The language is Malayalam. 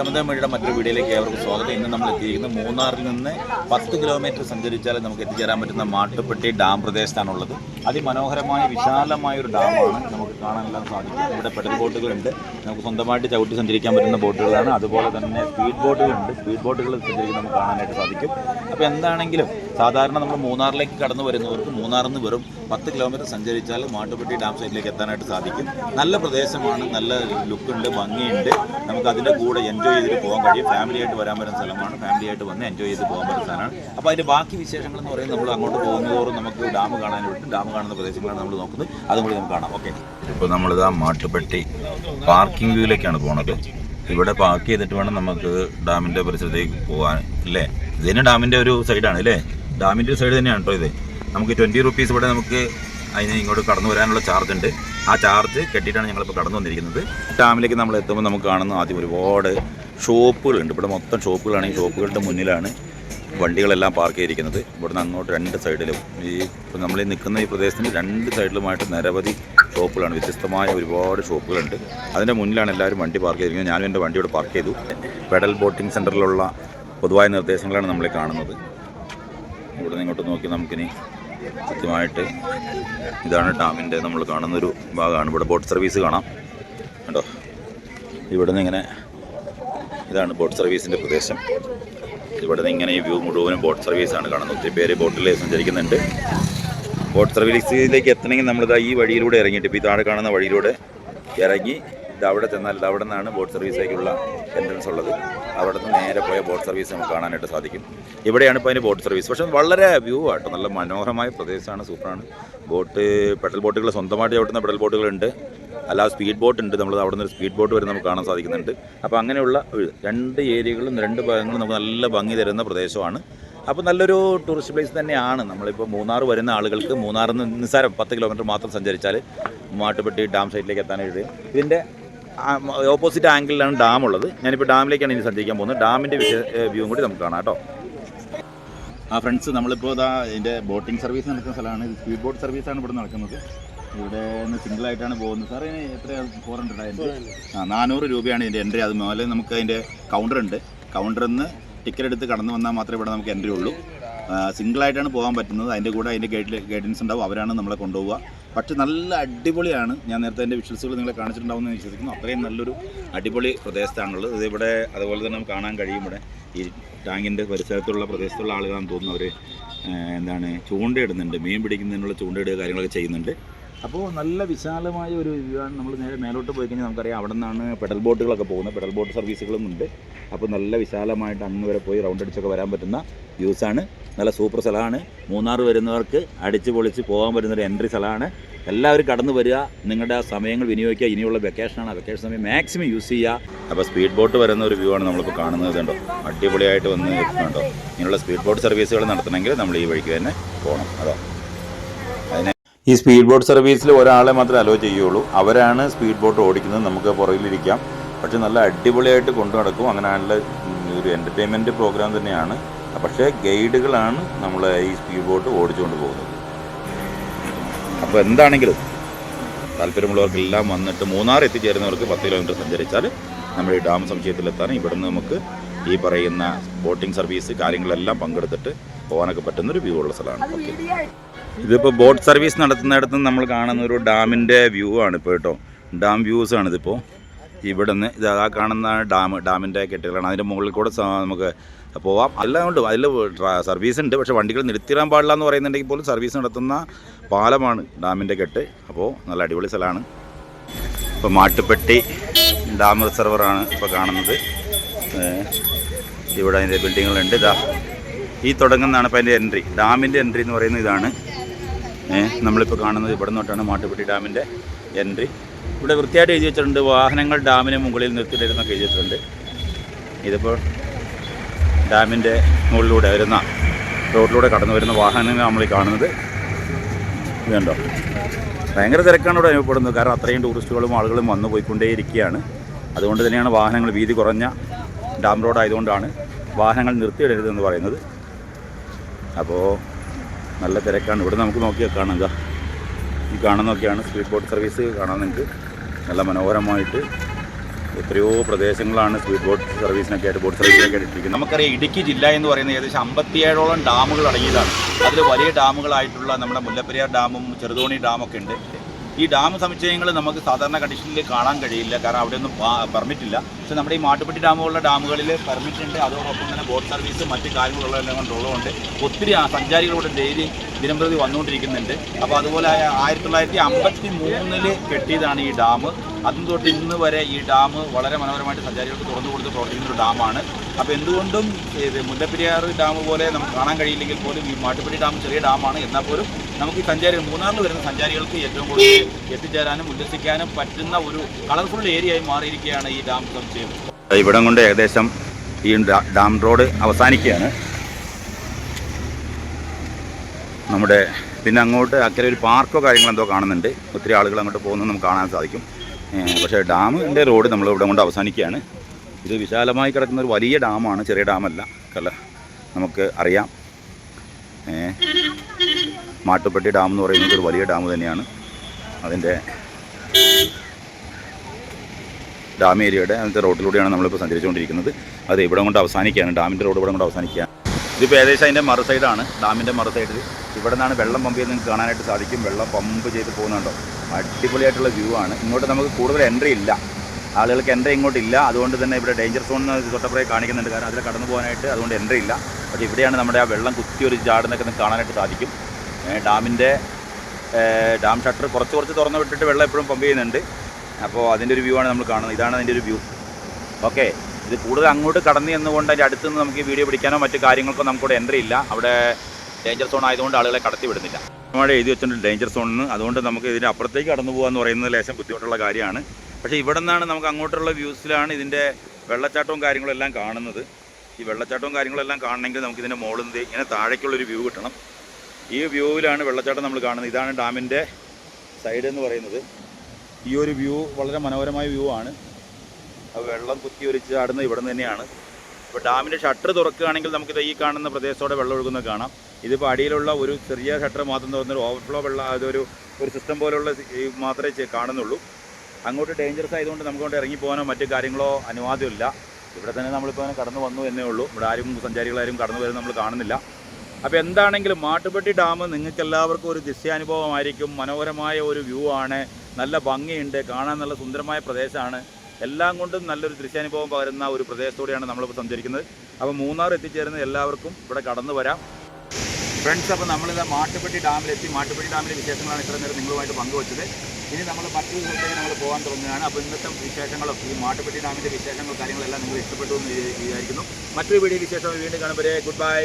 അമിതമഴിയുടെ മറ്റൊരു വീഡിയോയിലേക്ക് ഏവർക്കും സ്വാഗതം. ഇന്ന് നമ്മൾ എത്തിയിരിക്കുന്നത് മൂന്നാറിൽ നിന്ന് പത്ത് കിലോമീറ്റർ സഞ്ചരിച്ചാൽ നമുക്ക് എത്തിച്ചേരാൻ പറ്റുന്ന മാട്ടുപ്പെട്ടി ഡാം പ്രദേശത്താണുള്ളത്. അതിമനോഹരമായ വിശാലമായ ഒരു ഡാമാണ് നമുക്ക് കാണാനെല്ലാം സാധിക്കും. ഇവിടെ പെഡൽ ബോട്ടുകളുണ്ട്. നമുക്ക് സ്വന്തമായിട്ട് ചവിട്ടി സഞ്ചരിക്കാൻ പറ്റുന്ന ബോട്ടുകളാണ്. അതുപോലെ തന്നെ സ്പീഡ് ബോട്ടുകളുണ്ട് സ്പീഡ് ബോട്ടുകൾ സഞ്ചരിക്കാൻ നമുക്ക് കാണാനായിട്ട് സാധിക്കും. അപ്പോൾ എന്താണെങ്കിലും സാധാരണ നമ്മൾ മൂന്നാറിലേക്ക് കടന്നു വരുന്നവർക്ക് മൂന്നാറിൽ നിന്ന് വെറും പത്ത് കിലോമീറ്റർ സഞ്ചരിച്ചാൽ മാട്ടുപെട്ടി ഡാം സൈറ്റിലേക്ക് എത്താനായിട്ട് സാധിക്കും. നല്ല പ്രദേശമാണ് നല്ല ലുക്കുണ്ട് ഭംഗിയുണ്ട്. നമുക്ക് അതിന്റെ കൂടെ എൻജോയ് ചെയ്തിട്ട് പോകാൻ കഴിയും. ഫാമിലി ആയിട്ട് വരാൻ പറ്റുന്ന സ്ഥലമാണ്. ഫാമിലി ആയിട്ട് വന്ന് എൻജോയ് ചെയ്ത് പോകാൻ പറ്റുന്ന സ്ഥലമാണ്. അപ്പോൾ അതിന്റെ ബാക്കി വിശേഷങ്ങൾ എന്ന് പറയുന്നത് നമ്മൾ അങ്ങോട്ട് പോകുന്നതോറും നമുക്ക് ഡാം കാണാൻ പറ്റും ഡാം കാണുന്ന പ്രദേശങ്ങളാണ് നമ്മൾ നോക്കുന്നത്. അതും കൂടി നമുക്ക് കാണാം. ഓക്കെ ഇപ്പോൾ നമ്മളിതാ മാട്ടുപെട്ടി പാർക്കിംഗ് വ്യൂയിലേക്കാണ് പോണത്. ഇവിടെ പാർക്ക് ചെയ്തിട്ട് വേണം നമുക്ക് ഡാമിന്റെ പരിസരത്തേക്ക് പോകാൻ അല്ലേ? ഇതിന് ഡാമിന്റെ ഒരു സൈഡാണ് അല്ലേ? ഡാമിന്റെ ഒരു സൈഡ് തന്നെയാണ് കേട്ടോ ഇത്. നമുക്ക് ട്വന്റി റുപ്പീസ് ഇവിടെ നമുക്ക് അതിന് ഇങ്ങോട്ട് കടന്നു വരാനുള്ള ചാർജ് ഉണ്ട്. ആ ചാർജ് കെട്ടിയിട്ടാണ് ഞങ്ങളിപ്പോൾ കടന്നു വന്നിരിക്കുന്നത്. ഡാമിലേക്ക് നമ്മൾ എത്തുമ്പോൾ നമുക്ക് കാണുന്ന ആദ്യം ഒരുപാട് ഷോപ്പുകളുണ്ട്. ഇവിടെ മൊത്തം ഷോപ്പുകളാണ്. ഈ ഷോപ്പുകളുടെ മുന്നിലാണ് വണ്ടികളെല്ലാം പാർക്ക് ചെയ്തിരിക്കുന്നത്. ഇവിടുന്ന് അങ്ങോട്ട് രണ്ട് സൈഡിലും ഈ ഇപ്പം നമ്മൾ നിൽക്കുന്ന ഈ പ്രദേശത്തിന് രണ്ട് സൈഡിലുമായിട്ട് നിരവധി ഷോപ്പുകളാണ്. വ്യത്യസ്തമായ ഒരുപാട് ഷോപ്പുകളുണ്ട്. അതിന്റെ മുന്നിലാണ് എല്ലാവരും വണ്ടി പാർക്ക് ചെയ്തിരിക്കുന്നത്. ഞാനും എന്റെ വണ്ടി ഇവിടെ പാർക്ക് ചെയ്തു. പെഡൽ ബോട്ടിംഗ് സെന്ററിലുള്ള പൊതുവായ നിർദ്ദേശങ്ങളാണ് നമ്മളെ കാണുന്നത്. ഇവിടെ നിന്ന് ഇങ്ങോട്ട് നോക്കി നമുക്കിനി കൃത്യമായിട്ട് ഇതാണ് ഡാമിന്റെ നമ്മൾ കാണുന്നൊരു ഭാഗമാണ്. ഇവിടെ ബോട്ട് സർവീസ് കാണാം. കേട്ടോ ഇവിടെ നിന്ന് ഇങ്ങനെ ഇതാണ് ബോട്ട് സർവീസിന്റെ പ്രദേശം. ഇവിടെ നിന്ന് ഇങ്ങനെ ഈ വ്യൂ മുഴുവനും ബോട്ട് സർവീസാണ് കാണുന്നത്. ഒത്തിരി പേര് ബോട്ടിൽ സഞ്ചരിക്കുന്നുണ്ട്. ബോട്ട് സർവീസിലേക്ക് എത്തണമെങ്കിൽ നമ്മളിതാ ഈ വഴിയിലൂടെ ഇറങ്ങിയിട്ട് ഇപ്പോൾ ഈ താഴെ കാണുന്ന വഴിയിലൂടെ ഇറങ്ങി ഇത് അവിടെ ചെന്നാൽ അവിടെ നിന്നാണ് ബോട്ട് സർവീസിലേക്കുള്ള എൻട്രൻസ് ഉള്ളത്. അവിടെ നിന്ന് നേരെ പോയ ബോട്ട് സർവീസ് നമുക്ക് കാണാനായിട്ട് സാധിക്കും. ഇവിടെയാണ് ഇപ്പോൾ അതിന് ബോട്ട് സർവീസ്. പക്ഷേ വളരെ വ്യൂ ആട്ടോ നല്ല മനോഹരമായ പ്രദേശമാണ് സൂപ്പറാണ്. ബോട്ട് പെഡൽ ബോട്ടുകൾ സ്വന്തമായിട്ട് ചവിട്ടുന്ന പെഡൽ ബോട്ടുകളുണ്ട്. അല്ലാതെ സ്പീഡ് ബോട്ട് ഉണ്ട്. നമ്മൾ അവിടെ നിന്ന് സ്പീഡ് ബോട്ട് വരെ നമുക്ക് കാണാൻ സാധിക്കുന്നുണ്ട്. അപ്പോൾ അങ്ങനെയുള്ള രണ്ട് ഏരിയകളും രണ്ട് ഭാഗങ്ങളും നമുക്ക് നല്ല ഭംഗി തരുന്ന പ്രദേശമാണ്. അപ്പോൾ നല്ലൊരു ടൂറിസ്റ്റ് പ്ലേസ് തന്നെയാണ്. നമ്മളിപ്പോൾ മൂന്നാർ വരുന്ന ആളുകൾക്ക് മൂന്നാറിൽ നിന്ന് നിസ്സാരം പത്ത് കിലോമീറ്റർ മാത്രം സഞ്ചരിച്ചാൽ മാട്ടുപെട്ടി ഡാം സൈറ്റിലേക്ക് എത്താനായിട്ട്. ഇതിന്റെ ഓപ്പോസിറ്റ് ആംഗിളിലാണ് ഡാം ഉള്ളത്. ഞാനിപ്പോൾ ഡാമിലേക്കാണ് ഇനി സഞ്ചരിക്കാൻ പോകുന്നത്. ഡാമിന്റെ വ്യൂവും കൂടി നമുക്ക് കാണാം കേട്ടോ. ആ ഫ്രണ്ട്സ് നമ്മളിപ്പോൾ ഇതാ ഇതിന്റെ ബോട്ടിംഗ് സർവീസ് നടക്കുന്ന സ്ഥലമാണ്. സ്പീഡ് ബോട്ട് സർവീസാണ് ഇവിടെ നടക്കുന്നത്. ഇവിടെ നിന്ന് സിംഗിളായിട്ടാണ് പോകുന്നത്. സാർ ഇതിന് എത്ര ഫോർ ഹൺഡ്രഡ് ആയിരുന്നു ആ നാനൂറ് രൂപയാണ് ഇതിന്റെ എൻട്രി അതുപോലെ നമുക്ക് അതിന്റെ കൗണ്ടർ ഉണ്ട്. കൗണ്ടറിൽ നിന്ന് ടിക്കറ്റ് എടുത്ത് കടന്നു വന്നാൽ മാത്രമേ ഇവിടെ നമുക്ക് എൻട്രി ഉള്ളൂ. സിംഗിൾ ആയിട്ടാണ് പോകാൻ പറ്റുന്നത്. അതിന്റെ കൂടെ അതിന്റെ ഗൈഡ് ഗൈഡൻസ് ഉണ്ടാവും. അവരാണ് നമ്മളെ കൊണ്ടുപോവുക. പക്ഷെ നല്ല അടിപൊളിയാണ്. ഞാൻ നേരത്തെ എന്റെ വിഷ്വൽസുകൾ നിങ്ങളെ കാണിച്ചിട്ടുണ്ടാവുമെന്ന് വിശ്വസിക്കുന്നു. അത്രയും നല്ലൊരു അടിപൊളി പ്രദേശത്താണുള്ളത്. ഇത് ഇവിടെ അതുപോലെ തന്നെ നമുക്ക് കാണാൻ കഴിയും ഇവിടെ. ഈ ടാങ്കിന്റെ പരിസരത്തുള്ള പ്രദേശത്തുള്ള ആളുകളാണെന്ന് തോന്നുന്നു അവർ എന്താണ് ചൂണ്ടയിടുന്നുണ്ട്. മീൻ പിടിക്കുന്നതിനുള്ള ചൂണ്ടയിടുക കാര്യങ്ങളൊക്കെ ചെയ്യുന്നുണ്ട്. അപ്പോൾ നല്ല വിശാലമായ ഒരു വ്യൂവാണ് നമ്മൾ നേരെ മേലോട്ട് പോയി കഴിഞ്ഞാൽ നമുക്കറിയാം അവിടെ നിന്നാണ് പെഡൽ ബോട്ടുകളൊക്കെ പോകുന്നത്. പെഡൽ ബോട്ട് സർവീസുകളും ഉണ്ട് അപ്പോൾ നല്ല വിശാലമായിട്ട് അങ്ങ് വരെ പോയി റൗണ്ട് അടിച്ചൊക്കെ വരാൻ പറ്റുന്ന വ്യൂസാണ് നല്ല സൂപ്പർ സ്ഥലമാണ്. മൂന്നാർ വരുന്നവർക്ക് അടിച്ച് പൊളിച്ച് പോകാൻ പറ്റുന്നൊരു എൻട്രി സ്ഥലമാണ്. എല്ലാവരും കടന്നു വരിക. നിങ്ങളുടെ സമയങ്ങൾ വിനിയോഗിക്കുക. ഇനിയുള്ള വെക്കേഷനാണ് ആ വെക്കേഷൻ സമയം മാക്സിമം യൂസ് ചെയ്യുക. അപ്പോൾ സ്പീഡ് ബോട്ട് വരുന്ന ഒരു വ്യൂ ആണ് നമ്മളിപ്പോൾ കാണുന്നത് കണ്ടോ? അടിപൊളിയായിട്ട് വന്ന് കണ്ടോ? ഇങ്ങനെയുള്ള സ്പീഡ് ബോട്ട് സർവീസുകൾ നടത്തണമെങ്കിൽ നമ്മൾ ഈ വഴിക്ക് തന്നെ പോകണം. അതോ? ഈ സ്പീഡ് ബോട്ട് സർവീസിൽ ഒരാളെ മാത്രമേ അലോ ചെയ്യുള്ളൂ അവരാണ് സ്പീഡ് ബോട്ട് ഓടിക്കുന്നത്. നമുക്ക് പുറകിലിരിക്കാം. പക്ഷെ നല്ല അടിപൊളിയായിട്ട് കൊണ്ടു നടക്കും. അങ്ങനെയുള്ള ഒരു എന്റർടൈൻമെന്റ് പ്രോഗ്രാം തന്നെയാണ്. പക്ഷേ ഗൈഡുകളാണ് നമ്മൾ ഈ സ്പീഡ് ബോട്ട് ഓടിച്ചുകൊണ്ട് പോകുന്നത്. അപ്പോൾ എന്താണെങ്കിലും താല്പര്യമുള്ളവർക്കെല്ലാം വന്നിട്ട് മൂന്നാർ എത്തിച്ചേരുന്നവർക്ക് പത്ത് കിലോമീറ്റർ സഞ്ചരിച്ചാൽ നമ്മൾ ഈ ഡാം സംശയത്തിലെത്താൻ ഇവിടുന്ന് നമുക്ക് ഈ പറയുന്ന ബോട്ടിംഗ് സർവീസ് കാര്യങ്ങളെല്ലാം പങ്കെടുത്തിട്ട് പോകാനൊക്കെ പറ്റുന്നൊരു വ്യൂ ഉള്ള സ്ഥലമാണ്. ഓക്കെ ഇതിപ്പോൾ ബോട്ട് സർവീസ് നടത്തുന്നിടത്ത് നമ്മൾ കാണുന്ന ഒരു ഡാമിന്റെ വ്യൂ ആണ് ഇപ്പോൾ കേട്ടോ. ഡാം വ്യൂസ് ആണ് ഇതിപ്പോൾ ഇവിടെ നിന്ന് ഇത് ആ കാണുന്ന ഡാം ഡാമിന്റെ കെട്ടുകളാണ്. അതിന്റെ മുകളിൽ കൂടെ നമുക്ക് പോവാം. എല്ലാം ഉണ്ട്. അതിൽ സർവീസ് ഉണ്ട്. പക്ഷേ വണ്ടികൾ നിർത്തിയിടാൻ പാടില്ല എന്ന് പറയുന്നുണ്ടെങ്കിൽ പോലും സർവീസ് നടത്തുന്ന പാലമാണ് ഡാമിന്റെ കെട്ട്. അപ്പോൾ നല്ല അടിപൊളി സ്ഥലമാണ്. ഇപ്പോൾ മാട്ടുപ്പെട്ടി ഡാം റിസർവറാണ് ഇപ്പോൾ കാണുന്നത്. ഇവിടെ അതിന്റെ ബിൽഡിങ്ങുകളുണ്ട് ഇതാ ഈ തുടങ്ങുന്നതാണ് ഇപ്പോൾ അതിന്റെ എൻട്രി ഡാമിന്റെ എൻട്രി എന്ന് പറയുന്നത് ഇതാണ്. നമ്മളിപ്പോൾ കാണുന്നത് ഇവിടെ നിന്നോട്ടാണ് മാട്ടുപ്പെട്ടി ഡാമിന്റെ എൻട്രി. ഇവിടെ വൃത്തിയായിട്ട് എഴുതി വെച്ചിട്ടുണ്ട്. വാഹനങ്ങൾ ഡാമിന് മുകളിൽ നിർത്തിയിട്ടിരുന്നൊക്കെ എഴുതി വെച്ചിട്ടുണ്ട്. ഇതിപ്പോൾ ഡാമിന്റെ മുകളിലൂടെ വരുന്ന റോഡിലൂടെ കടന്നു വരുന്ന വാഹനങ്ങൾ നമ്മൾ ഈ കാണുന്നത്. ഇതുണ്ടോ ഭയങ്കര തിരക്കാണ് ഇവിടെ അനുഭവപ്പെടുന്നത്. കാരണം അത്രയും ടൂറിസ്റ്റുകളും ആളുകളും വന്നു പോയിക്കൊണ്ടേയിരിക്കുകയാണ്. അതുകൊണ്ട് തന്നെയാണ് വാഹനങ്ങൾ വീതി കുറഞ്ഞ ഡാം റോഡായതുകൊണ്ടാണ് വാഹനങ്ങൾ നിർത്തിയിടരുതെന്ന് പറയുന്നത്. അപ്പോൾ നല്ല തിരക്കാണ്. ഇവിടെ നമുക്ക് നോക്കിയാൽ കാണാം. ഇതാ ഈ കാണുന്നൊക്കെയാണ് സ്പീഡ് ബോട്ട് സർവീസ് കാണാൻ നിങ്ങൾക്ക്. നല്ല മനോഹരമായിട്ട് എത്രയോ പ്രദേശങ്ങളാണ് സ്പീഡ് ബോട്ട് സർവീസിനൊക്കെ ആയിട്ട് ബോട്ട് സർവീസിനൊക്കെ ഇട്ടിരിക്കുന്നത്. നമുക്കറിയാം ഇടുക്കി ജില്ല എന്ന് പറയുന്നത് ഏകദേശം അമ്പത്തിയേഴോളം ഡാമുകൾ അടങ്ങിയതാണ്. അതിൽ വലിയ ഡാമുകളായിട്ടുള്ള നമ്മുടെ മുല്ലപ്പെരിയാർ ഡാമും ചെറുതോണി ഡാമൊക്കെ ഉണ്ട്. ഈ ഡാം സമുച്ചയങ്ങൾ നമുക്ക് സാധാരണ കണ്ടീഷനിൽ കാണാൻ കഴിയില്ല. കാരണം അവിടെ ഒന്നും പെർമിറ്റ് ഇല്ല. പക്ഷെ നമ്മുടെ ഈ മാട്ടുപ്പെട്ടി ഡാമുകളുടെ ഡാമുകളിൽ പെർമിറ്റ് ഉണ്ട്. അതോടൊപ്പം തന്നെ ബോട്ട് സർവീസ് മറ്റ് കാര്യങ്ങളുള്ളതെല്ലാം കൊണ്ടുള്ളതുകൊണ്ട് ഒത്തിരി സഞ്ചാരികളോട് ഡെയിലി ദിനംപ്രതി വന്നുകൊണ്ടിരിക്കുന്നുണ്ട്. അപ്പോൾ അതുപോലെ ആയിരത്തി തൊള്ളായിരത്തി അമ്പത്തി മൂന്നിൽ കെട്ടിയതാണ് ഈ ഡാം. അതും തൊട്ട് ഇന്ന് വരെ ഈ ഡാം വളരെ മനോഹരമായിട്ട് സഞ്ചാരികൾക്ക് തുറന്നു കൊടുത്ത് പ്രവർത്തിക്കുന്ന ഒരു ഡാമാണ്. അപ്പോൾ എന്തുകൊണ്ടും ഇത് മുല്ലപ്പെരിയാർ ഡാം പോലെ നമുക്ക് കാണാൻ കഴിയില്ലെങ്കിൽ പോലും ഈ മാട്ടുപ്പെട്ടി ഡാം ചെറിയ ഡാമാണ്. എന്നാൽ പോലും നമുക്ക് ഈ സഞ്ചാരികൾ മൂന്നാറിൽ വരുന്ന സഞ്ചാരികൾക്ക് ഏറ്റവും കൂടുതൽ എത്തിച്ചേരാനും ഉല്ലസിക്കാനും പറ്റുന്ന ഒരു കളർഫുൾ ഏരിയ ആയി മാറിയിരിക്കുകയാണ് ഈ ഡാം സംശയം ഇവിടം കൊണ്ട് ഏകദേശം ഈ ഡാം റോഡ് അവസാനിക്കുകയാണ്. നമ്മുടെ പിന്നെ അങ്ങോട്ട് അക്കരെ ഒരു പാർക്കോ കാര്യങ്ങളോ എന്തോ കാണുന്നുണ്ട്. ഒത്തിരി ആളുകൾ അങ്ങോട്ട് പോകുന്നത് നമുക്ക് കാണാൻ സാധിക്കും. പക്ഷേ ഡാമിന്റെ റോഡ് നമ്മൾ ഇവിടെ കൊണ്ട് അവസാനിക്കുകയാണ്. ഇത് വിശാലമായി കിടക്കുന്ന ഒരു വലിയ ഡാമാണ് ചെറിയ ഡാമല്ല. കല നമുക്ക് അറിയാം. മാട്ടുപ്പെട്ടി ഡാം എന്ന് പറയുന്നത് ഒരു വലിയ ഡാം തന്നെയാണ്. അതിന്റെ ഡാം ഏരിയയുടെ അതിന്റെ റോഡിലൂടെയാണ് നമ്മളിപ്പോൾ സഞ്ചരിച്ചുകൊണ്ടിരിക്കുന്നത്. അത് ഇവിടെ കൊണ്ട് അവസാനിക്കുകയാണ്. ഡാമിന്റെ റോഡ് ഇവിടെ കൊണ്ട് അവസാനിക്കുകയാണ്. ഇതിപ്പോൾ ഏകദേശം അതിന്റെ മറു സൈഡാണ്. ഡാമിന്റെ മറു സൈഡിൽ ഇവിടെ നിന്നാണ് വെള്ളം പമ്പ് ചെയ്ത് നിങ്ങൾക്ക് കാണാനായിട്ട് സാധിക്കും. വെള്ളം പമ്പ് ചെയ്ത് പോകുന്നുണ്ടോ? അടിപൊളിയായിട്ടുള്ള വ്യൂ ആണ്. ഇങ്ങോട്ട് നമുക്ക് കൂടുതൽ എൻട്രി ഇല്ല. ആളുകൾക്ക് എൻട്രി ഇങ്ങോട്ടില്ല അതുകൊണ്ട് തന്നെ ഇവിടെ ഡേഞ്ചർ സോൺ എന്ന് തൊട്ടപ്പുറേ കാണിക്കുന്നുണ്ട്. കാരണം അതിൽ കടന്നു പോകാനായിട്ട് അതുകൊണ്ട് എൻട്രി ഇല്ല. പക്ഷേ ഇവിടെയാണ് നമ്മുടെ ആ വെള്ളം കുത്തി ഒരു ചാടുന്നൊക്കെ കാണാനായിട്ട് സാധിക്കും. ഡാമിന്റെ ഡാം ഷട്ടർ കുറച്ച് കുറച്ച് തുറന്ന് വിട്ടിട്ട് വെള്ളം എപ്പോഴും പമ്പ് ചെയ്യുന്നുണ്ട്. അപ്പോൾ അതിന്റെ ഒരു വ്യൂ ആണ് നമ്മൾ കാണുന്നത്. ഇതാണ് അതിന്റെ ഒരു വ്യൂ. ഓക്കെ. ഇത് കൂടുതൽ അങ്ങോട്ട് കടന്നു എന്നുകൊണ്ട് അതിന്റെ അടുത്ത് നിന്ന് നമുക്ക് വീഡിയോ പിടിക്കാനോ മറ്റു കാര്യങ്ങൾക്കോ നമുക്കിവിടെ എൻട്രി ഇല്ല. അവിടെ ഡേഞ്ചർ സോൺ ആയതുകൊണ്ട് ആളുകളെ കടത്തി വിടുന്നില്ല. നമ്മുടെ എഴുതി വെച്ചിട്ടുണ്ട് ഡേഞ്ചർ സോൺ എന്ന് അതുകൊണ്ട് നമുക്ക് ഇതിന്റെ അപ്പുറത്തേക്ക് കടന്നു എന്ന് പറയുന്നത് ലേശം ബുദ്ധിമുട്ടുള്ള കാര്യമാണ്. പക്ഷേ ഇവിടെ നിന്നാണ് നമുക്ക് അങ്ങോട്ടുള്ള വ്യൂസിലാണ് ഇതിന്റെ വെള്ളച്ചാട്ടവും കാര്യങ്ങളും എല്ലാം കാണുന്നത്. ഈ വെള്ളച്ചാട്ടവും കാര്യങ്ങളെല്ലാം കാണണമെങ്കിൽ നമുക്ക് ഇതിന്റെ മുകളിൽ നിന്ന് ഇങ്ങനെ താഴേക്കുള്ളൊരു വ്യൂ കിട്ടണം. ഈ വ്യൂവിലാണ് വെള്ളച്ചാട്ടം നമ്മൾ കാണുന്നത്. ഇതാണ് ഡാമിന്റെ സൈഡ് എന്ന് പറയുന്നത്. ഈ ഒരു വ്യൂ വളരെ മനോഹരമായ വ്യൂ ആണ്. വെള്ളം കുത്തി ഒലിച്ച് ചാടുന്നത് ഇവിടെ നിന്ന് തന്നെയാണ്. ഇപ്പോൾ ഡാമിന്റെ ഷട്ടർ തുറക്കുകയാണെങ്കിൽ നമുക്കിത് ഈ കാണുന്ന പ്രദേശത്തോടെ വെള്ളം ഒഴുകുന്നത് കാണാം. ഇതിപ്പോൾ അടിയിലുള്ള ഒരു ചെറിയ ഷട്ടർ മാത്രം തുറന്നൊരു ഓവർഫ്ലോ വെള്ളം അതൊരു ഒരു സിസ്റ്റം പോലുള്ള മാത്രമേ കാണുന്നുള്ളൂ. അങ്ങോട്ട് ഡേഞ്ചറസ് ആയതുകൊണ്ട് നമുക്ക് കൊണ്ട് ഇറങ്ങി പോകാനോ മറ്റു കാര്യങ്ങളോ അനുവാദമില്ല. ഇവിടെ തന്നെ നമ്മളിപ്പോൾ കടന്നു വന്നു എന്നേ ഉള്ളൂ. ഇവിടെ ആരും സഞ്ചാരികളാരും കടന്നു വരുന്നത് നമ്മൾ കാണുന്നില്ല. അപ്പോൾ എന്താണെങ്കിലും മാട്ടുപെട്ടി ഡാം നിങ്ങൾക്ക് എല്ലാവർക്കും ഒരു ദൃശ്യാനുഭവമായിരിക്കും. മനോഹരമായ ഒരു വ്യൂ ആണ്. നല്ല ഭംഗിയുണ്ട്. കാണാൻ നല്ല സുന്ദരമായ പ്രദേശമാണ്. എല്ലാം കൊണ്ടും നല്ലൊരു ദൃശ്യാനുഭവം പകരുന്ന ഒരു പ്രദേശത്തൂടെയാണ് നമ്മളിപ്പോൾ സഞ്ചരിക്കുന്നത്. അപ്പോൾ മൂന്നാർ എത്തിച്ചേരുന്ന എല്ലാവർക്കും ഇവിടെ കടന്നു വരാം. ഫ്രണ്ട്സ് അപ്പോൾ നമ്മളിത് മാട്ടുപ്പെട്ടി ഡാമിലെത്തി. മാട്ടുപ്പെട്ടി ഡാമിലെ വിശേഷങ്ങളാണ് ഇത്ര നേരം നിങ്ങളുമായിട്ട് പങ്കുവച്ചത്. ഇനി നമ്മൾ മറ്റൊരു സ്ഥലത്തേക്ക് നമ്മൾ പോകാൻ തുടങ്ങുകയാണ്. അപ്പോൾ ഇന്നത്തെ വിശേഷങ്ങളും ഈ മാട്ടുപ്പെട്ടി ഡാമിന്റെ വിശേഷങ്ങളും കാര്യങ്ങളെല്ലാം നിങ്ങൾ ഇഷ്ടപ്പെട്ടു എന്ന് വിചാരിക്കുന്നു. മറ്റൊരു വീഡിയോ വിശേഷം വീണ്ടും കാണുമ്പോൾ ഗുഡ് ബൈ.